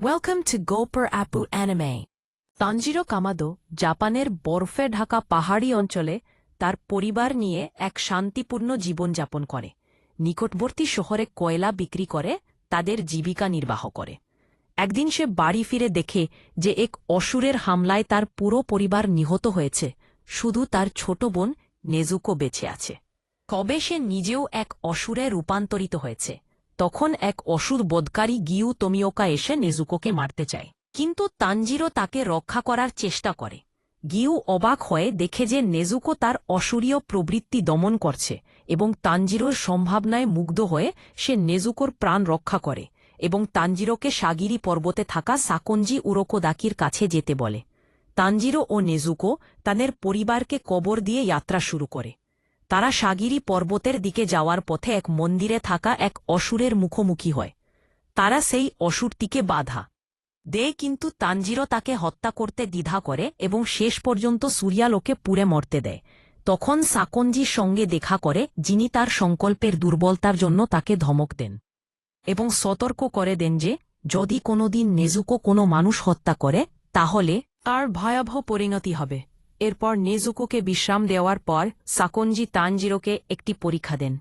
Welcome to Gopur Apu Anime. Tanjiro Kamado জাপানের বরফে ঢাকা পাহাড়ি অঞ্চলে তার পরিবার নিয়ে এক শান্তিপূর্ণ জীবনযাপন করে নিকটবর্তী শহরে কয়লা বিক্রি করে তাদের জীবিকা নির্বাহ করে একদিন সে বাড়ি ফিরে দেখে যে এক অসুরের হামলায় তার পুরো পরিবার নিহত হয়েছে শুধু তার ছোট বোন নেজুকো বেঁচে আছে কবে সে নিজেও এক অসুরে রূপান্তরিত হয়েছে তখন এক অসুর বোধকারী গিউ তমিওকা এসে নেজুকোকে মারতে চায়। কিন্তু তানজিরো তাকে রক্ষা করার চেষ্টা করে। গিউ অবাক হয়ে দেখে যে নেজুকো তার অসুরীয় প্রবৃত্তি দমন করছে এবং তানজিরোর সম্ভাবনায় মুগ্ধ হয়ে সে নেজুকোর প্রাণ রক্ষা করে এবং তানজিরোকে সাগিরি পর্বতে থাকা সাকঞ্জি উরোকোদাকির কাছে যেতে বলে। তানজিরো ও নেজুকো তাদের পরিবারকে কবর দিয়ে যাত্রা শুরু করে। তারা সাগিরি পর্বতের দিকে যাওয়ার পথে এক মন্দিরে থাকা এক অসুরের মুখোমুখি হয়। তারা সেই অসুরটিকে বাধা দেয় কিন্তু তানজিরো তাকে হত্যা করতে দ্বিধা করে এবং শেষ পর্যন্ত সূর্যালোকে পুড়ে মরতে দেয়। তখন সাকঞ্জির সঙ্গে দেখা করে, যিনি তার সংকল্পের দুর্বলতার জন্য তাকে ধমক দেন এবং সতর্ক করে দেন যে, যদি কোনোদিন নেজুকো কোনো মানুষ হত্যা করে, তাহলে তার ভয়াবহ পরিণতি হবে। এরপর নেজুকোকে বিশ্রাম দেওয়ার পর সাকঞ্জি তানজিরোকে একটি পরীক্ষা দেন।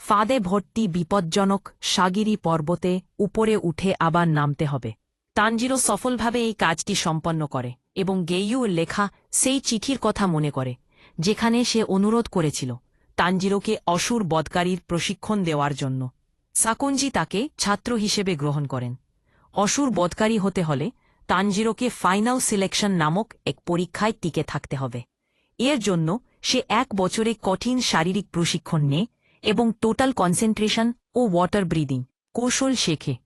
ফাঁদে ভর্তি বিপজ্জনক সাগিরি পর্বতে উপরে উঠে আবার নামতে হবে। তানজিরো সফলভাবে এই কাজটি সম্পন্ন করে এবং গেইয়ুর লেখা সেই চিঠির কথা মনে করে, যেখানে সে অনুরোধ করেছিল তানজিরোকে অসুর বদকারীর প্রশিক্ষণ দেওয়ার জন্য। সাকঞ্জি তাকে ছাত্র হিসেবে গ্রহণ করেন। অসুর বদকারী হতে হলে তানজিরোকে ফাইনাল সিলেকশন নামক এক পরীক্ষায় টিকে থাকতে হবে। এর জন্য সে এক বছরে কঠিন শারীরিক প্রশিক্ষণ নেয় এবং টোটাল কনসেন্ট্রেশন ও ওয়াটার ব্রিদিং, কৌশল শেখে।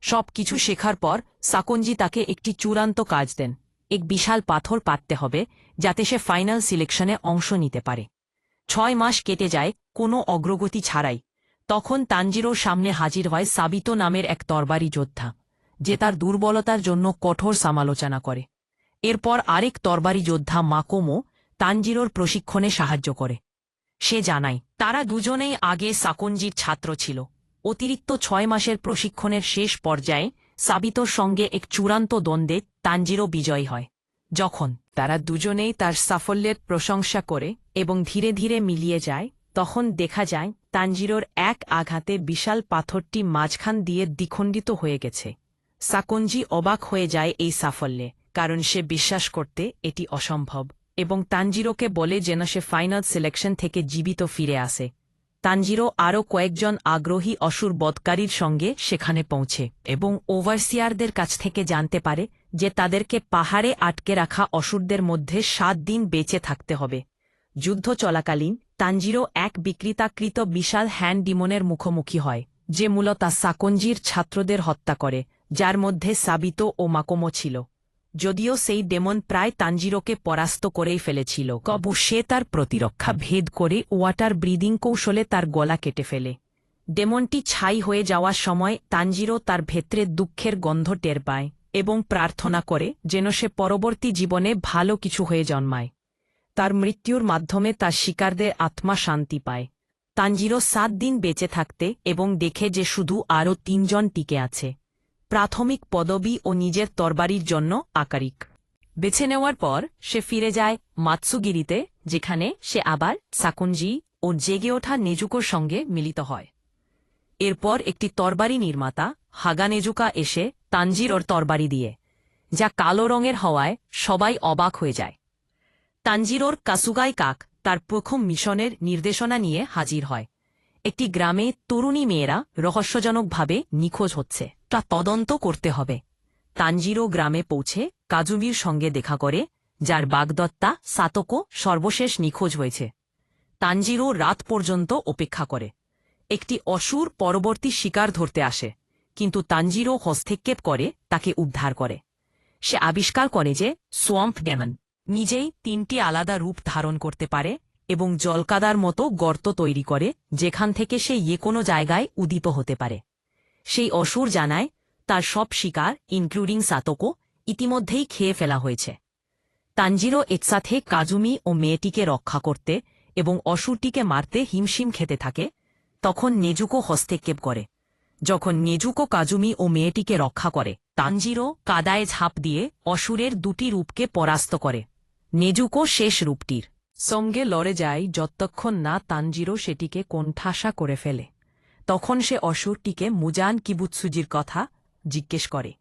সব কিছু শেখার পর সাকঞ্জি তাকে একটি চূড়ান্ত কাজ দেন। এক বিশাল পাথর পাততে হবে যাতে সে ফাইনাল সিলেকশনে অংশ নিতে পারে। ছয় মাস কেটে যায়, কোনো অগ্রগতি ছাড়াই। তখন তানজিরোর সামনে হাজির হয় সাবিতো নামের এক তরবারি যোদ্ধা। যে তার দুর্বলতার জন্য কঠোর সমালোচনা করে। এরপর আরেক তরবারি যোদ্ধা মাকোমো তানজিরোর প্রশিক্ষণে সাহায্য করে। সে জানায়, তারা দুজনেই আগে সাকঞ্জির ছাত্র ছিল। অতিরিক্ত ছয় মাসের প্রশিক্ষণের শেষ পর্যায়ে সাবিতোর সঙ্গে এক চূড়ান্ত দ্বন্দ্বে তানজিরো বিজয়ী হয়। যখন তারা দুজনেই তার সাফল্যের প্রশংসা করে এবং ধীরে ধীরে মিলিয়ে যায়, তখন দেখা যায় তানজিরোর এক আঘাতে বিশাল পাথরটি মাঝখান দিয়ে দ্বিখণ্ডিত হয়ে গেছে। সাকঞ্জি অবাক হয়ে যায় এই সাফল্যে, কারণ সে বিশ্বাস করতে এটি অসম্ভব, এবং তানজিরোকে বলে যেন সে ফাইনাল সিলেকশন থেকে জীবিত ফিরে আসে। তানজিরো আরও কয়েকজন আগ্রহী অসুর বদকারীর সঙ্গে সেখানে পৌঁছে, এবং ওভারসিয়ারদের কাছ থেকে জানতে পারে যে তাদেরকে পাহাড়ে আটকে রাখা অসুরদের মধ্যে সাত দিন বেঁচে থাকতে হবে। যুদ্ধ চলাকালীন, তানজিরো এক বিকৃতাকৃত বিশাল হ্যান্ড ডিমনের মুখোমুখি হয়, যে মূলত সাকঞ্জির ছাত্রদের হত্যা করে যার মধ্যে সাবিত ও মাকোমো ছিল। যদিও সেই ডেমন প্রায় তাঞ্জিরোকে পরাস্ত করেই ফেলেছিল। কবু সে তার প্রতিরক্ষা ভেদ করে ওয়াটার ব্রিদিং কৌশলে তার গলা কেটে ফেলে। ডেমনটি ছাই হয়ে যাওয়ার সময় তাঞ্জিরো তার ভেতরে দুঃখের গন্ধ টের পায় এবং প্রার্থনা করে যেন সে পরবর্তী জীবনে ভালো কিছু হয়ে জন্মায়। তার মৃত্যুর মাধ্যমে তার শিকারদের আত্মা শান্তি পায়। তাঞ্জিরো সাত দিন বেঁচে থাকতে এবং দেখে যে শুধু আরও তিনজন টিকে আছে। প্রাথমিক পদবি ও নিজের তরবারির জন্য আকারিক। বেছে নেওয়ার পর সে ফিরে যায় মাতসুগিরিতে, যেখানে সে আবার সাকুঞ্জি ও জেগে ওঠা নেজুকোর সঙ্গে মিলিত হয়। এরপর একটি তরবারি নির্মাতা, হাগা নেজুকা, এসে তানজির ওর তরবারি দিয়ে, যা কালো রঙের হওয়ায় সবাই অবাক হয়ে যায়। তানজিরোর কাসুগাই কাক তার প্রথম মিশনের নির্দেশনা নিয়ে হাজির হয়। একটি গ্রামে তরুণী মেয়েরা রহস্যজনকভাবে নিখোঁজ হচ্ছে। তা তদন্ত করতে হবে। তানজিরো গ্রামে পৌঁছে কাজুবির সঙ্গে দেখা করে, যার বাগদত্তা, সাতকো সর্বশেষ নিখোঁজ হয়েছে। তানজিরো রাত পর্যন্ত অপেক্ষা করে। একটি অসুর পরবর্তী শিকার ধরতে আসে, কিন্তু তানজিরো হস্তক্ষেপ করে, তাকে উদ্ধার করে। সে আবিষ্কার করে যে, সোয়াম্প ডেমন নিজেই তিনটি আলাদা রূপ ধারণ করতে পারে এবং জলকাদার মতো গর্ত তৈরি করে, যেখান থেকে সে যে কোনো জায়গায় উদীপ হতে পারে। সেই অসুর জানায়, তার সব শিকার ইনক্লুডিং সাতোকো ইতিমধ্যেই খেয়ে ফেলা হয়েছে। তানজিরো একসাথে কাজুমি ও মেয়েটিকে রক্ষা করতে এবং অসুরটিকে মারতে হিমশিম খেতে থাকে, তখন নেজুকো হস্তক্ষেপ করে। যখন নেজুকো কাজুমি ও মেয়েটিকে রক্ষা করে তানজিরো কাদায় ঝাঁপ দিয়ে অসুরের দুটি রূপকে পরাস্ত করে। নেজুকো শেষ রূপটির। সঙ্গে লড়ে যায়, যতক্ষণ না তানজিরো সেটিকে কোণঠাসা করে ফেলে। তখন সে অসুরটিকে মুজান কিবুৎসুজির কথা জিজ্ঞেস করে।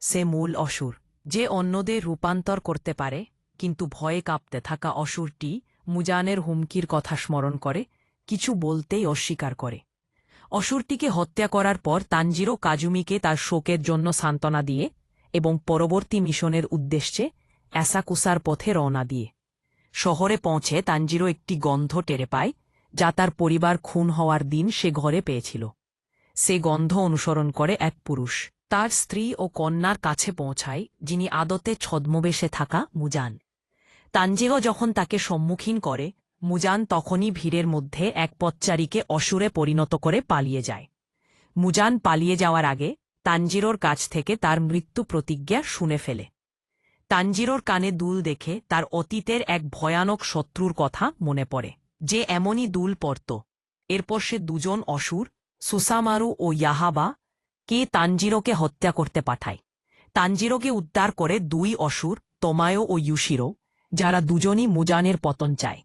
সে মূল অসুর, যে অন্যদের রূপান্তর করতে পারে, কিন্তু ভয়ে কাঁপতে থাকা অসুরটি মুজানের হুমকির কথা স্মরণ করে, কিছু বলতেই অস্বীকার করে। অসুরটিকে হত্যা করার পর তানজিরো কাজুমিকে তার শোকের জন্য সান্ত্বনা দিয়ে এবং পরবর্তী মিশনের উদ্দেশ্যে অ্যাসাকুসার পথে রওনা দিয়ে। শহরে পৌঁছে তানজিরো একটি গন্ধ টেরে পায় যা তার পরিবার খুন হওয়ার দিন সে ঘরে পেয়েছিল। সে গন্ধ অনুসরণ করে এক পুরুষ। তার স্ত্রী ও কন্যার কাছে পৌঁছায়, যিনি আদতে ছদ্মবেশে থাকা মুজান। তানজিরো যখন তাকে সম্মুখীন করে, মুজান তখনই ভিড়ের মধ্যে এক পথচারীকে অসুরে পরিণত করে পালিয়ে যায়। মুজান পালিয়ে যাওয়ার আগে, তানজিরোর কাছ থেকে তার মৃত্যু প্রতিজ্ঞা শুনে ফেলে। তানজিরোর কানে দুল দেখে তার অতীতের এক ভয়ানক শত্রুর কথা মনে পড়ে। যে এমনই দুল পড়ত এরপর সে দুজন অসুর, সুসামারু ও ইয়াহাবা, কে তানজিরোকে হত্যা করতে পাঠায়। তানজিরোকে উদ্ধার করে দুই অসুর, তোমায়ো ও ইউশিরো, যারা দুজনই মুজানের পতন চায়।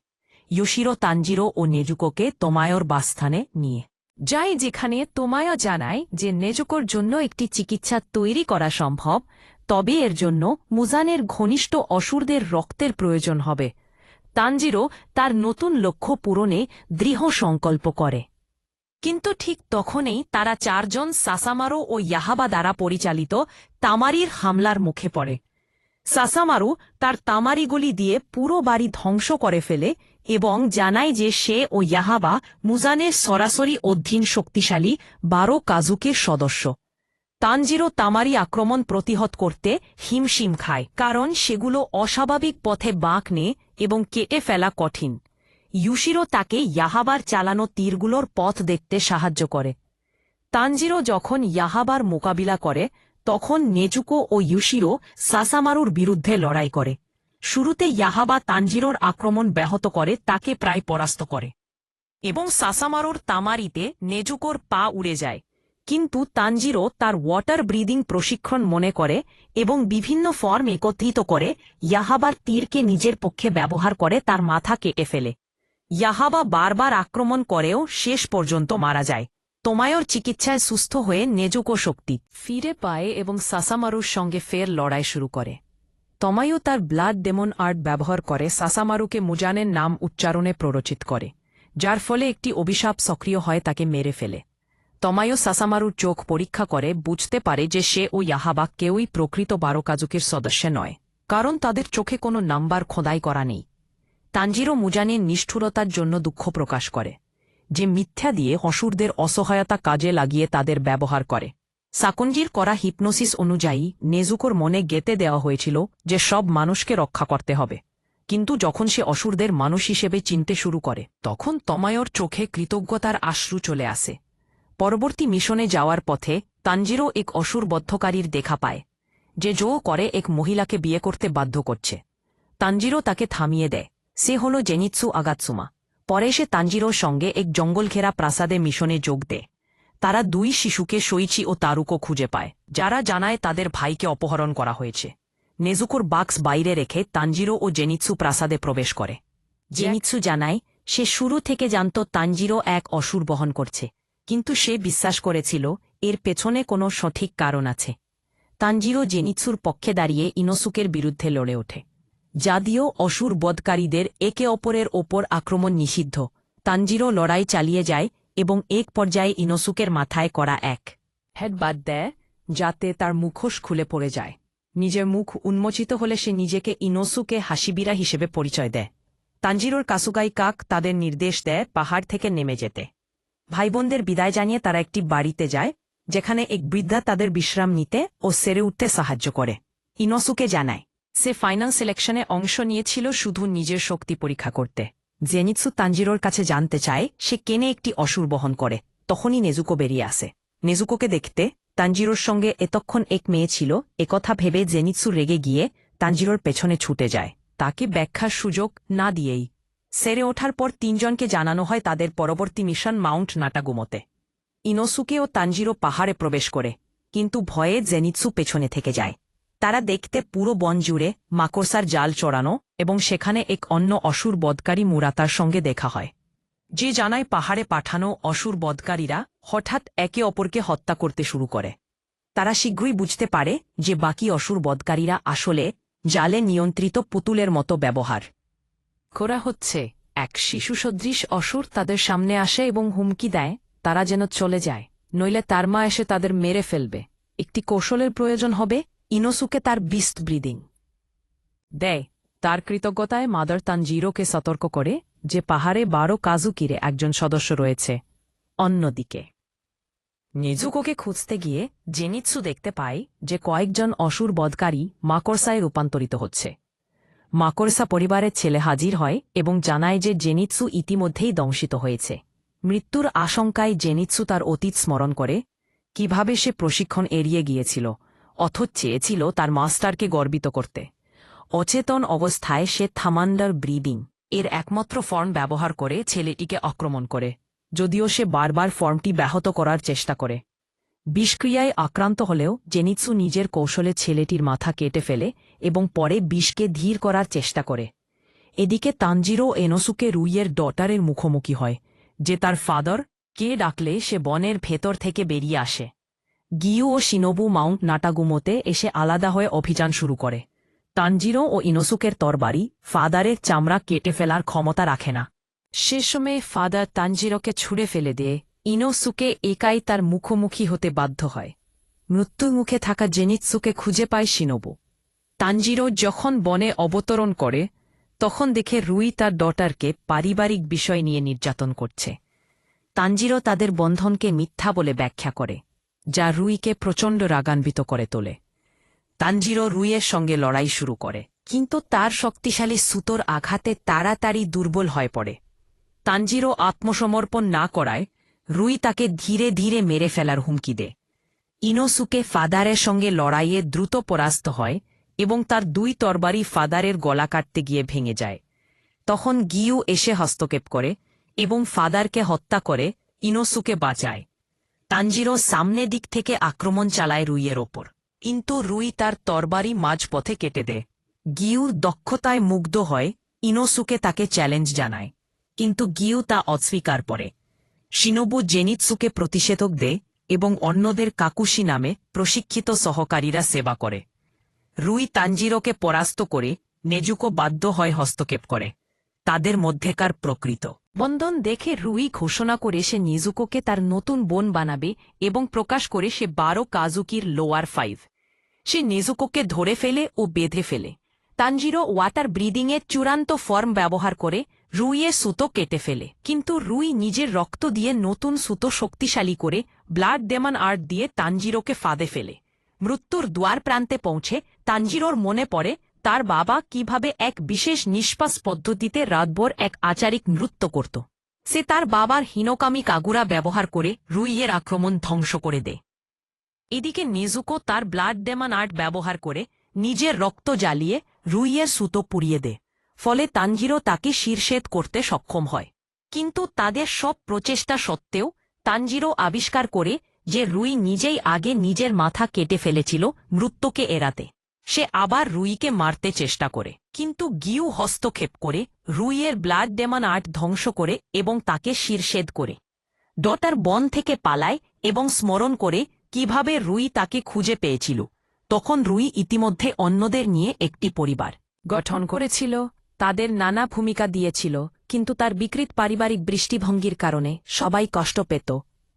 ইউশিরো, তানজিরো ও নেজুকোকে তোমায়র বাসস্থানে নিয়ে যাই যেখানে তোমায়ও জানায় যে নেজুকোর জন্য একটি চিকিৎসা তৈরি করা সম্ভব, তবে এর জন্য মুজানের ঘনিষ্ঠ অসুরদের রক্তের প্রয়োজন হবে। তানজিরো তার নতুন লক্ষ্য পূরণে দৃঢ় সংকল্প করে। কিন্তু ঠিক তখনই তারা চারজন সাসামারো ও ইয়াহাবা দ্বারা পরিচালিত তামারির হামলার মুখে পড়ে। সাসামারু তার তামারিগুলি দিয়ে পুরো বাড়ি ধ্বংস করে ফেলে এবং জানায় যে সে ও ইয়াহাবা মুজানের সরাসরি অধীন শক্তিশালী বারো কাজুকের সদস্য। তানজিরো তামারি আক্রমণ প্রতিহত করতে হিমশিম খায়, কারণ সেগুলো অস্বাভাবিক পথে বাঁক নেয় এবং কেটে ফেলা কঠিন। ইউশিরো তাকে ইয়াহাবার চালানো তীরগুলোর পথ দেখতে সাহায্য করে। তানজিরো যখন ইয়াহাবার মোকাবিলা করে, তখন নেজুকো ও ইউশিরো সাসামারুর বিরুদ্ধে লড়াই করে। শুরুতে ইয়াহাবা তানজিরোর আক্রমণ ব্যাহত করে, তাকে প্রায় পরাস্ত করে। এবং সাসামারুর তামারিতে নেজুকোর পা উড়ে যায়। কিন্তু তানজিরো তার ওয়াটার ব্রিদিং প্রশিক্ষণ মনে করে এবং বিভিন্ন ফর্ম একত্রিত করে ইয়াহাবার তীরকে নিজের পক্ষে ব্যবহার করে তার মাথা কেটে ফেলে। ইয়াহাবা বারবার আক্রমণ করেও শেষ পর্যন্ত মারা যায়। তোমায়র চিকিৎসায় সুস্থ হয়ে নেজুকো শক্তি ফিরে পায় এবং সাসামারুর সঙ্গে ফের লড়াই শুরু করে। তমায়ু তার ব্লাড ডেমন আর্ট ব্যবহার করে সাসামারুকে মুজানের নাম উচ্চারণে প্ররোচিত করে, যার ফলে একটি অভিশাপ সক্রিয় হয় তাকে মেরে ফেলে। তমায়ু সাসামারুর চোখ পরীক্ষা করে বুঝতে পারে যে সে ও ইয়াহাবা কেউই প্রকৃত বারোকাজুকের সদস্য নয়, কারণ তাদের চোখে কোনো নাম্বার খোদাই করা নেই। তানজিরো মুজানের নিষ্ঠুরতার জন্য দুঃখ প্রকাশ করে, যে মিথ্যা দিয়ে অসুরদের অসহায়তা কাজে লাগিয়ে তাদের ব্যবহার করে। সাকঞ্জির করা হিপনোসিস অনুযায়ী নেজুকোর মনে গেতে দেওয়া হয়েছিল যে সব মানুষকে রক্ষা করতে হবে। কিন্তু যখন সে অসুরদের মানুষ হিসেবে চিনতে শুরু করে, তখন তমায়র চোখে কৃতজ্ঞতার আশ্রু চলে আসে। পরবর্তী মিশনে যাওয়ার পথে তানজিরো এক অসুর বদ্ধকারীর দেখা পায়, যে জো করে এক মহিলাকে বিয়ে করতে বাধ্য করছে। তানজিরো তাকে থামিয়ে দেয়। সে হল জেনিৎসু আগাতসুমা পরে সে তানজিরোর সঙ্গে এক জঙ্গল ঘেরা প্রাসাদে মিশনে যোগ দেয়। তারা দুই শিশুকে সইচি ও তারুকো খুঁজে পায়, যারা জানায় তাদের ভাইকে অপহরণ করা হয়েছে। নেজুকোর বাক্স বাইরে রেখে তানজিরো ও জেনিৎসু প্রাসাদে প্রবেশ করে। জেনিৎসু জানায়, সে শুরু থেকে জানত তানজিরো এক অসুর বহন করছে। কিন্তু সে বিশ্বাস করেছিল, এর পেছনে কোনো সঠিক কারণ আছে। তানজিরো জেনিৎসুর পক্ষে দাঁড়িয়ে ইনোসুকের বিরুদ্ধে লড়ে ওঠে। যদিও অসুর বধকারীদের একে অপরের ওপর আক্রমণ নিষিদ্ধ। তানজিরো লড়াই চালিয়ে যায় এবং এক পর্যায়ে ইনোসুকের মাথায় করা এক হেডবাদ দেয়, যাতে তার মুখোশ খুলে পড়ে যায়। নিজের মুখ উন্মোচিত হলে সে নিজেকে ইনোসুকে হাসিবিরা হিসেবে পরিচয় দেয়। তানজিরোর কাসুগাই কাক তাদের নির্দেশ দেয় পাহাড় থেকে নেমে যেতে। ভাইবোনদের বিদায় জানিয়ে তারা একটি বাড়িতে যায়, যেখানে এক বৃদ্ধা তাদের বিশ্রাম নিতে ও সেরে উঠতে সাহায্য করে। ইনসুকে জানায়, সে ফাইনাল সিলেকশনে অংশ নিয়েছিল শুধু নিজের শক্তি পরীক্ষা করতে। জেনিৎসু তানজিরোর কাছে জানতে চায়, সে কেনে একটি অসুর বহন করে। তখনই নেজুকো বেরিয়ে আসে। নেজুকোকে দেখতে তানজিরোর সঙ্গে এতক্ষণ এক মেয়ে ছিল। একথা ভেবে জেনিৎসু রেগে গিয়ে তানজিরোর পেছনে ছুটে যায়। তাকে ব্যাখ্যার সুযোগ না দিয়েই সেরে ওঠার পর তিনজনকে জানানো হয় তাদের পরবর্তী মিশন মাউন্ট নাটাগুমোতে। ইনোসুকে ও তানজিরো পাহাড়ে প্রবেশ করে, কিন্তু ভয়ে জেনিৎসু পেছনে থেকে যায়। তারা দেখতে পুরো বন জুড়ে মাকড়সার জাল চড়ানো এবং সেখানে এক অন্য অসুর বদকারী মুরাতার সঙ্গে দেখা হয়। যে জানায় পাহাড়ে পাঠানো অসুর বদকারীরা হঠাৎ একে অপরকে হত্যা করতে শুরু করে। তারা শীঘ্রই বুঝতে পারে যে বাকি অসুর বদকারীরা আসলে জালে নিয়ন্ত্রিত পুতুলের মতো ব্যবহার। করা হচ্ছে। এক শিশু সদৃশ অসুর তাদের সামনে আসে এবং হুমকি দেয়, তারা যেন চলে যায়, নইলে তার মা এসে তাদের মেরে ফেলবে। একটি কৌশলের প্রয়োজন হবে, ইনোসুকে তার বিস্ট ব্রিদিং। দেয়, তার কৃতজ্ঞতায় মাদার তানজিরোকে সতর্ক করে, যে পাহাড়ে বারো কাজুকিরে একজন সদস্য রয়েছে। অন্যদিকে নেজুকোকে খুঁজতে গিয়ে জেনিৎসু দেখতে পায় যে কয়েকজন অসুর বদকারী মাকড়সায় রূপান্তরিত হচ্ছে। মাকড়সা পরিবারের ছেলে হাজির হয় এবং জানায় যে জেনিৎসু ইতিমধ্যেই দংশিত হয়েছে। মৃত্যুর আশঙ্কায় জেনিৎসু তার অতীত স্মরণ করে, কীভাবে সে প্রশিক্ষণ এড়িয়ে গিয়েছিল, অথচ চেয়েছিল তার মাস্টারকে গর্বিত করতে। অচেতন অবস্থায় সে থামান্ডার ব্রিদিং এর একমাত্র ফর্ম ব্যবহার করে ছেলেটিকে আক্রমণ করে, যদিও সে বারবার ফর্মটি ব্যাহত করার চেষ্টা করে। বিষক্রিয়ায় আক্রান্ত হলেও জেনিৎসু নিজের কৌশলে ছেলেটির মাথা কেটে ফেলে এবং পরে বিষকে ধীর করার চেষ্টা করে। এদিকে তানজিরো এনোসুকে রুইয়ের ডটারের মুখোমুখি হয়, যে তার ফাদার, কে ডাকলে সে বনের ভেতর থেকে বেরিয়ে আসে। গিউ ও শিনোবু মাউন্ট নাটাগুমোতে এসে আলাদা হয়ে অভিযান শুরু করে। তানজিরো ও ইনোসুকের তরবারি ফাদারের চামড়া কেটে ফেলার ক্ষমতা রাখে না। সে সময়ে ফাদার তানজিরোকে ছুঁড়ে ফেলে দিয়ে ইনোসুকে একাই তার মুখোমুখি হতে বাধ্য হয়। মৃত্যুর মুখে থাকা জেনিৎসুকে খুঁজে পায় শিনোবু। তানজিরো যখন বনে অবতরণ করে, তখন দেখে রুই তার ডটারকে পারিবারিক বিষয় নিয়ে নির্যাতন করছে। তানজিরো তাদের বন্ধনকে মিথ্যা বলে ব্যাখ্যা করে, যা রুইকে প্রচণ্ড রাগান্বিত করে তোলে। তানজিরো রুইয়ের সঙ্গে লড়াই শুরু করে, কিন্তু তার শক্তিশালী সুতোর আঘাতে তাড়াতাড়ি দুর্বল হয়ে পড়ে। তানজিরো আত্মসমর্পণ না করায়, রুই তাকে ধীরে ধীরে মেরে ফেলার হুমকি দেয়। ইনোসুকে ফাদারের সঙ্গে লড়াইয়ে দ্রুত পরাস্ত হয় এবং তার দুই তরবারি ফাদারের গলা কাটতে গিয়ে ভেঙে যায়। তখন গিউ এসে হস্তক্ষেপ করে এবং ফাদারকে হত্যা করে ইনোসুকে বাঁচায়। তানজিরো সামনে দিক থেকে আক্রমণ চালায় রুইয়ের ওপর। কিন্তু রুই তার তরবারি মাঝপথে কেটে দেয়। গিউর দক্ষতায় মুগ্ধ হয়, ইনোসুকে তাকে চ্যালেঞ্জ জানায়। কিন্তু গিউ তা অস্বীকার করে। শিনোবু জেনিৎসুকে প্রতিষেধক দেয় এবং অন্যদের কাকুশি নামে প্রশিক্ষিত সহকারীরা সেবা করে। রুই তানজিরোকে পরাস্ত করে নেজুকো বাধ্য হয় হস্তক্ষেপ করে। তাদের মধ্যেকার প্রকৃত। বন্ধন দেখে রুই ঘোষণা করে সে নিজুকোকে তার নতুন বোন বানাবে এবং প্রকাশ করে সে বারো কাজুকির লোয়ার ফাইভ। সে নিজুকোকে ধরে ফেলে ও বেঁধে ফেলে। তানজিরো ওয়াটার ব্রিদিংয়ের চূড়ান্ত ফর্ম ব্যবহার করে রুইয়ের সুতো কেটে ফেলে। কিন্তু রুই নিজের রক্ত দিয়ে নতুন সুতো শক্তিশালী করে ব্লাড ডেমন আর্ট দিয়ে তানজিরোকে ফাঁদে ফেলে। মৃত্যুর দুয়ার প্রান্তে পৌঁছে তানজিরোর মনে পড়ে, তার বাবা কীভাবে এক বিশেষ নিষ্পাস পদ্ধতিতে রাতভর এক আচারিক নৃত্য করত। সে তার বাবার হীনকামী কাগুরা ব্যবহার করে রুইয়ের আক্রমণ ধ্বংস করে দেয় এদিকে নেজুকো তার ব্লাড ডেমান আর্ট ব্যবহার করে নিজের রক্ত জ্বালিয়ে রুইয়ের সুতো পুড়িয়ে দেয় ফলে তানজিরো তাকে শীর্ষেদ করতে সক্ষম হয়। কিন্তু তাদের সব প্রচেষ্টা সত্ত্বেও তানজিরো আবিষ্কার করে যে রুই নিজেই আগে নিজের মাথা কেটে ফেলেছিল মৃত্যুকে এড়াতে। সে আবার রুইকে মারতে চেষ্টা করে, কিন্তু গিউ হস্তক্ষেপ করে, রুইয়ের ব্লাড ডেমান আর্ট ধ্বংস করে এবং তাকে শীর্ষেদ করে। ডটার বন থেকে পালায় এবং স্মরণ করে কীভাবে রুই তাকে খুঁজে পেয়েছিল। তখন রুই ইতিমধ্যে অন্যদের নিয়ে একটি পরিবার গঠন করেছিল, তাদের নানা ভূমিকা দিয়েছিল, কিন্তু তার বিকৃত পারিবারিক বৃষ্টিভঙ্গির কারণে সবাই কষ্ট পেত।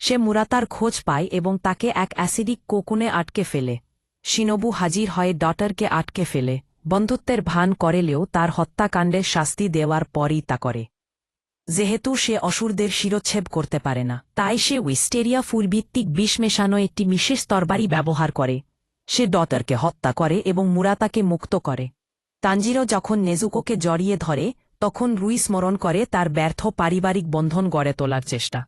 সে মুরাতার খোঁজ পায় এবং তাকে এক অ্যাসিডিক কোকুনে আটকে ফেলে। শিনবু হাজির হয়ে ডটারকে আটকে ফেলে। বন্ধুত্বের ভান করেলেও তার হত্যাকাণ্ডের শাস্তি দেওয়ার পরই তা করে। যেহেতু সে অসুরদের শিরোচ্ছেদ করতে পারে না, তাই সে উইস্টেরিয়া ফুলভিত্তিক বিষ মেশানো একটি বিশেষ তরবারি ব্যবহার করে। সে ডটারকে হত্যা করে এবং মুরাতাকে মুক্ত করে। তানজিরো যখন নেজুকোকে জড়িয়ে ধরে, তখন রুই স্মরণ করে তার ব্যর্থ পারিবারিক বন্ধন গড়ে তোলার চেষ্টা।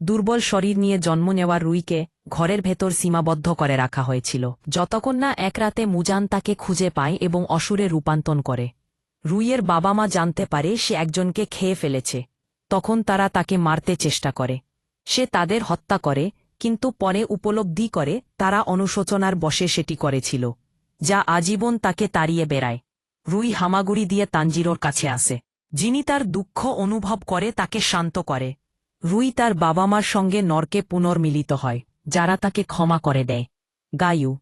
দুর্বল শরীর নিয়ে জন্ম নেওয়া রুইকে ঘরের ভেতর সীমাবদ্ধ করে রাখা হয়েছিল। যতক্ষণ না এক রাতে মুজান তাকে খুঁজে পায় এবং অসুরে রূপান্তন করে। রুইয়ের বাবা মা জানতে পারে সে একজনকে খেয়ে ফেলেছে। তখন তারা তাকে মারতে চেষ্টা করে। সে তাদের হত্যা করে, কিন্তু পরে উপলব্ধি করে তারা অনুশোচনার বসে সেটি করেছিল, যা আজীবন তাকে তাড়িয়ে বেড়ায়। রুই হামাগুড়ি দিয়ে তানজিরোর কাছে আসে, যিনি তার দুঃখ অনুভব করে তাকে শান্ত করে। রুই তার বাবা মার সঙ্গে নরকে পুনর্মিলিত হয়, যারা তাকে ক্ষমা করে দেয়। গায়ু,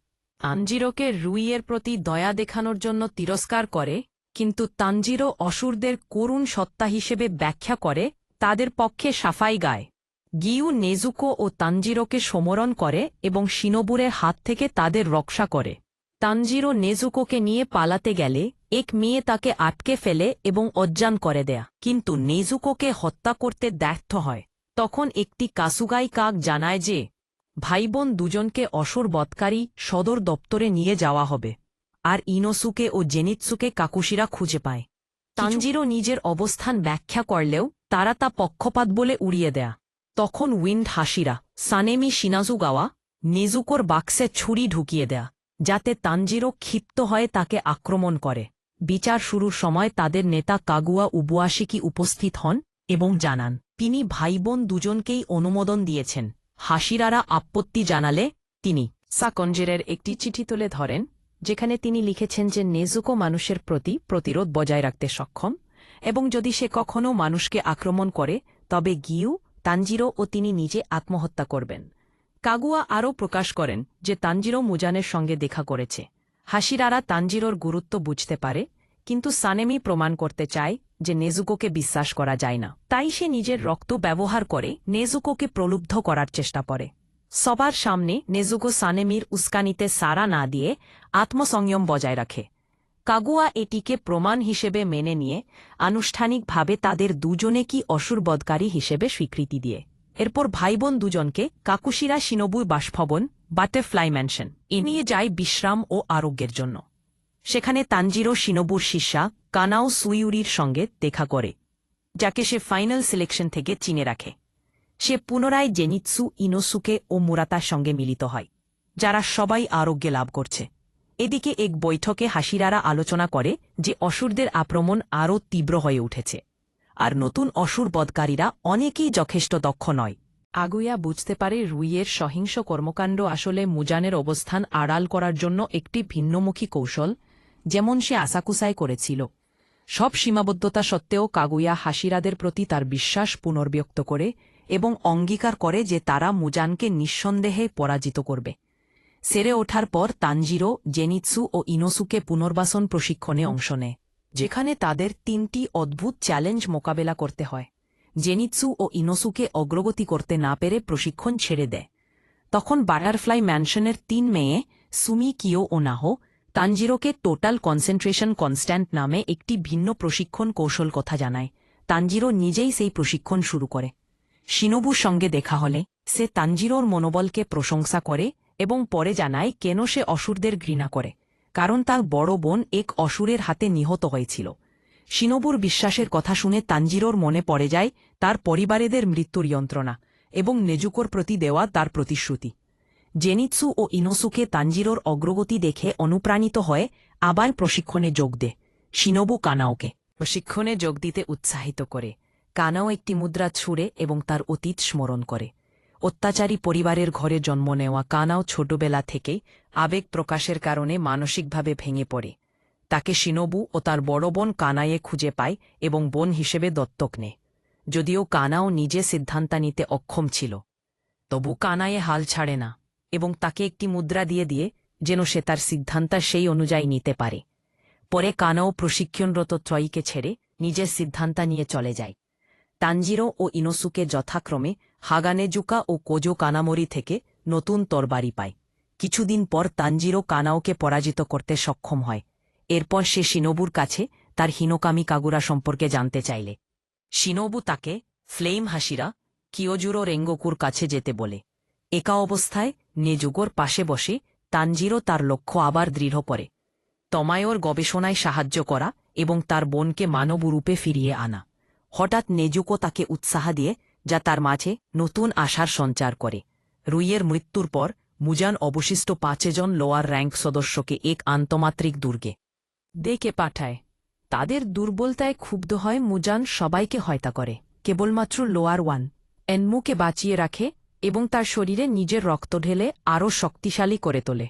তানজিরোকে রুইয়ের প্রতি দয়া দেখানোর জন্য তিরস্কার করে, কিন্তু তানজিরো অসুরদের করুণ সত্তা হিসেবে ব্যাখ্যা করে, তাদের পক্ষে সাফাই গায়। গিউ নেজুকো ও তানজিরোকে সমরণ করে এবং শিনোবুরের হাত থেকে তাদের রক্ষা করে। তানজিরো নেজুকোকে নিয়ে পালাতে গেলে, এক মেয়ে তাকে আটকে ফেলে এবং অজ্ঞান করে দেয়া। কিন্তু নেজুকোকে হত্যা করতে ব্যর্থ হয়। তখন একটি কাসুগাই কাক জানায় যে ভাইবোন দুজনকে অসুর বৎকারী সদর দপ্তরে নিয়ে যাওয়া হবে আর ইনোসুকে ও জেনিৎসুকে কাকুশিরা খুঁজে পায়। তানজিরো নিজের অবস্থান ব্যাখ্যা করলেও তারা তা পক্ষপাত বলে উড়িয়ে দেয়া। তখন উইন্ড হাসিরা সানেমি শিনাজুগাওয়া নিজুকোর বাক্সে ছুরি ঢুকিয়ে দেয়া যাতে তানজিরো ক্ষিপ্ত হয়ে তাকে আক্রমণ করে। বিচার শুরুর সময় তাদের নেতা কাগুয়া উবুয়াশিকি উপস্থিত হন এবং জানান, তিনি ভাইবোন দুজনকেই অনুমোদন দিয়েছেন। হাসিরারা আপত্তি জানালে তিনি সাকঞ্জেরের একটি চিঠি তুলে ধরেন, যেখানে তিনি লিখেছেন যে নেজুকো মানুষের প্রতি প্রতিরোধ বজায় রাখতে সক্ষম এবং যদি সে কখনও মানুষকে আক্রমণ করে, তবে গিউ তানজিরো ও তিনি নিজে আত্মহত্যা করবেন। কাগুয়া আরও প্রকাশ করেন যে তানজিরো মুজানের সঙ্গে দেখা করেছে। হাসিরারা তানজিরোর গুরুত্ব বুঝতে পারে, কিন্তু সানেমি প্রমাণ করতে চায় যে নেজুকোকে বিশ্বাস করা যায় না। তাই সে নিজের রক্ত ব্যবহার করে নেজুকোকে প্রলুব্ধ করার চেষ্টা করে। সবার সামনে নেজুকো সানেমির উস্কানিতে সাড়া না দিয়ে আত্মসংযম বজায় রাখে। কাগুয়া এটিকে প্রমাণ হিসেবে মেনে নিয়ে আনুষ্ঠানিকভাবে তাদের দুজনে কি অসুরবদকারী হিসেবে স্বীকৃতি দিয়ে। এরপর ভাইবোন দুজনকে কাকুশিরা শিনবুই বাসভবন, বাটারফ্লাই ম্যানশন, এ নিয়ে যায় বিশ্রাম ও আরোগ্যের জন্য। সেখানে তানজিরো শিনবুর শিষ্যা কানাও সুইউরির সঙ্গে দেখা করে, যাকে সে ফাইনাল সিলেকশন থেকে চিনে রাখে। সে পুনরায় জেনিৎসু, ইনোসুকে ও মুরাতার সঙ্গে মিলিত হয়, যারা সবাই আরোগ্যে লাভ করছে। এদিকে এক বৈঠকে হাসিরারা আলোচনা করে যে অসুরদের আক্রমণ আরও তীব্র হয়ে উঠেছে। আর নতুন অসুর বদকারীরা অনেকেই যথেষ্ট দক্ষ নয়। আগুয়া বুঝতে পারে রুইয়ের সহিংস কর্মকাণ্ড আসলে মুজানের অবস্থান আড়াল করার জন্য একটি ভিন্নমুখী কৌশল যেমন সে আসাকুসাই করেছিল। সব সীমাবদ্ধতা সত্ত্বেও কাগুয়া হাসিরাদের প্রতি তার বিশ্বাস পুনর্ব্যক্ত করে এবং অঙ্গীকার করে যে তারা মুজানকে নিঃসন্দেহে পরাজিত করবে। সেরে ওঠার পর তানজিরো, জেনিৎসু ও ইনোসুকে পুনর্বাসন প্রশিক্ষণে অংশ নেয়, যেখানে তাদের তিনটি অদ্ভুত চ্যালেঞ্জ মোকাবেলা করতে হয়। জেনিৎসু ও ইনোসুকে অগ্রগতি করতে না পেরে প্রশিক্ষণ ছেড়ে দেয়। তখন বাটারফ্লাই ম্যানশনের তিন মেয়ে সুমি, কিও ও নাহো তানজিরোকে টোটাল কনসেন্ট্রেশন কনস্ট্যান্ট নামে একটি ভিন্ন প্রশিক্ষণ কৌশল কথা জানায়। তানজিরো নিজেই সেই প্রশিক্ষণ শুরু করে। শিনবুর সঙ্গে দেখা হলে, সে তানজিরোর মনোবলকে প্রশংসা করে এবং পরে জানায় কেন সে অসুরদের ঘৃণা করে, কারণ তার বড় বোন এক অসুরের হাতে নিহত হয়েছিল। শিনবুর বিশ্বাসের কথা শুনে তানজিরোর মনে পড়ে যায় তার পরিবারেদের মৃত্যুর যন্ত্রণা এবং নেজুকোর প্রতি দেওয়া তার প্রতিশ্রুতি। জেনিৎসু ও ইনোসুকে তানজিরোর অগ্রগতি দেখে অনুপ্রাণিত হয়ে আবার প্রশিক্ষণে যোগ দে, শিনবু কানাওকে। প্রশিক্ষণে যোগ দিতে উৎসাহিত করে। কানাও একটি মুদ্রা ছুঁড়ে এবং তার অতীত স্মরণ করে। অত্যাচারী পরিবারের ঘরে জন্ম নেওয়া কানাও ছোটবেলা থেকে আবেগ প্রকাশের কারণে মানসিকভাবে ভেঙে পড়ে। তাকে শিনবু ও তার বড় বোন কানায়ে খুঁজে পায় এবং বোন হিসেবে দত্তক নেয়। যদিও কানাও নিজে সিদ্ধান্ত নিতে অক্ষম ছিল, তবু কানায়ে হাল ছাড়ে না। এবং তাকে একটি মুদ্রা দিয়ে দিয়ে যেন সে তার সিদ্ধান্ত সেই অনুযায়ী নিতে পারে। পরে কানাও প্রশিক্ষণরত ত্রয়ীকে ছেড়ে নিজের সিদ্ধান্ত নিয়ে চলে যায়। তানজিরো ও ইনোসুকে যথাক্রমে হাগানেজুকা ও কোজো কানামরি থেকে নতুন তরবারি পায়। কিছুদিন পর তানজিরো কানাওকে পরাজিত করতে সক্ষম হয়। এরপর সে শিনবুর কাছে তার হিনোকামি কাগুরা সম্পর্কে জানতে চাইলে। শিনবু তাকে ফ্লেম হাসিরা কিয়োজুরো রেঙ্গকুর কাছে যেতে বলে। একা অবস্থায় নেজুগোর পাশে বসে তানজিরও তার লক্ষ্য আবার দৃঢ় করে। তমায়োর গবেষণায় সাহায্য করা এবং তার বোনকে মানবরূপে ফিরিয়ে আনা। হঠাৎ নেজুকো তাকে উৎসাহ দিয়ে, যা তার মাঝে নতুন আশার সঞ্চার করে। রুইয়ের মৃত্যুর পর মুজান অবশিষ্ট পাঁচজন লোয়ার র্যাঙ্ক সদস্যকে এক আন্তমাত্রিক দুর্গে। দেখে পাঠায়। তাদের দুর্বলতায় ক্ষুব্ধ হয় মুজান সবাইকে হয়তা করে। কেবলমাত্র লোয়ার ওয়ান। এনমুকে বাঁচিয়ে রাখে এবং তার শরীরে নিজের রক্ত ঢেলে আরও শক্তিশালী করে তোলে।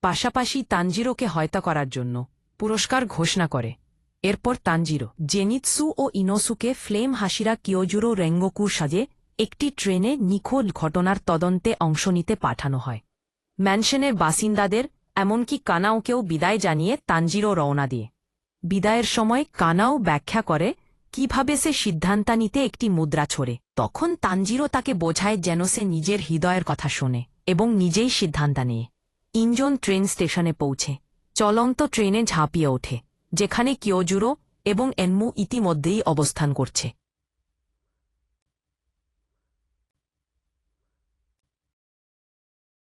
পাশাপাশি তানজিরোকে হয়তা করার জন্য পুরস্কার ঘোষণা করে। এরপর তানজিরো, জেনিৎসু ও ইনোসুকে ফ্লেম হাসিরা কিয়োজুরো রেঙ্গোকুর সাজে একটি ট্রেনে নিখোঁজ ঘটনার তদন্তে অংশ নিতে পাঠানো হয়। ম্যানশনের বাসিন্দাদের, এমনকি কানাওকেও বিদায় জানিয়ে তানজিরো রওনা দিয়ে। বিদায়ের সময় কানাও ব্যাখ্যা করে কীভাবে সে সিদ্ধান্তা নিতে একটি মুদ্রা ছোড়ে, তখন তানজিরো তাকে বোঝায় যেন সে নিজের হৃদয়ের কথা শোনে এবং নিজেই সিদ্ধান্তা নিয়ে। ইঞ্জন ট্রেন স্টেশনে পৌঁছে। চলন্ত ট্রেনে ঝাঁপিয়ে ওঠে, যেখানে কিয়োজুরো এবং এনমু ইতিমধ্যেই অবস্থান করছে।